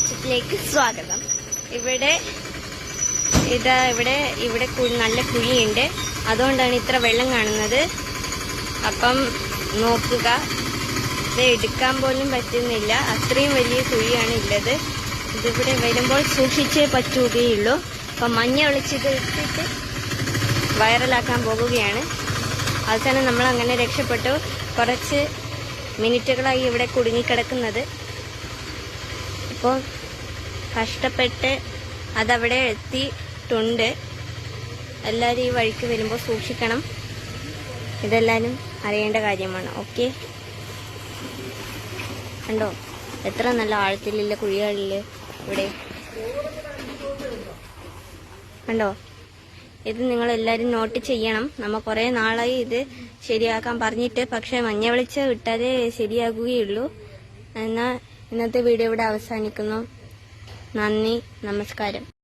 വെളിച്ചത്തിലേക്ക് സ്വാഗതം. ഇവിടെ ഇതാ ഇവിടെ ഇവിടെ നല്ല കുഴിയുണ്ട്. അതുകൊണ്ടാണ് ഇത്ര വെള്ളം കാണുന്നത്. അപ്പം നോക്കുക. ഇത് എടുക്കാൻ പോലും പറ്റുന്നില്ല. അത്രയും വലിയ കുഴിയാണ് ഉള്ളത്. ഇതിവിടെ വരുമ്പോൾ സൂക്ഷിച്ചേ പറ്റുകയുള്ളൂ. അപ്പം മഞ്ഞ ഒളിച്ചിത് ഇട്ടിട്ട് വൈറലാക്കാൻ പോകുകയാണ്. അവസാനം നമ്മൾ അങ്ങനെ രക്ഷപ്പെട്ടു. കുറച്ച് മിനിറ്റുകളായി ഇവിടെ കുടുങ്ങിക്കിടക്കുന്നത്. ഇപ്പോൾ കഷ്ടപ്പെട്ട് അതവിടെ എത്തിയിട്ടുണ്ട്. എല്ലാവരും ഈ വഴിക്ക് വരുമ്പോൾ സൂക്ഷിക്കണം. ഇതെല്ലാവരും അറിയേണ്ട കാര്യമാണ്. ഓക്കെ? കണ്ടോ? എത്ര നല്ല ആഴത്തിലില്ല കുഴികളിൽ ഇവിടെ. കണ്ടോ? ഇത് നിങ്ങൾ എല്ലാവരും നോട്ട് ചെയ്യണം. നമ്മ കൊറേ നാളായി ഇത് ശരിയാക്കാൻ പറഞ്ഞിട്ട് പക്ഷെ മഞ്ഞ വെളിച്ചം വിട്ടാലേ ശരിയാകുകയുള്ളൂ. എന്നാൽ ഇന്നത്തെ വീഡിയോ ഇവിടെ അവസാനിക്കുന്നു. നന്ദി നമസ്കാരം.